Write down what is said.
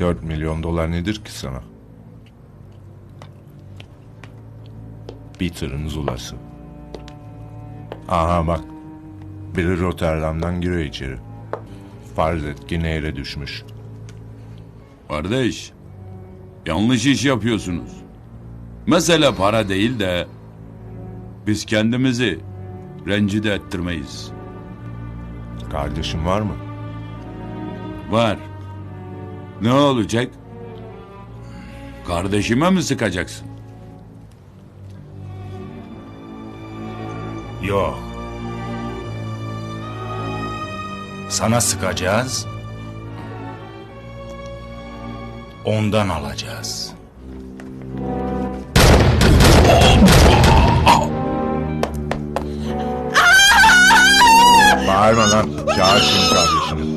4 milyon dolar nedir ki sana? Bir tırın zulası. Aha bak. Biri Rotterdam'dan giriyor içeri. Farz et ki nehre düşmüş. Kardeş, yanlış iş yapıyorsunuz. Mesele para değil de biz kendimizi rencide ettirmeyiz. Kardeşin var mı? Var. Ne olacak? Kardeşime mi sıkacaksın? Yok. Sana sıkacağız. Ondan alacağız. Bağırma lan. Çağır şimdi kardeşini.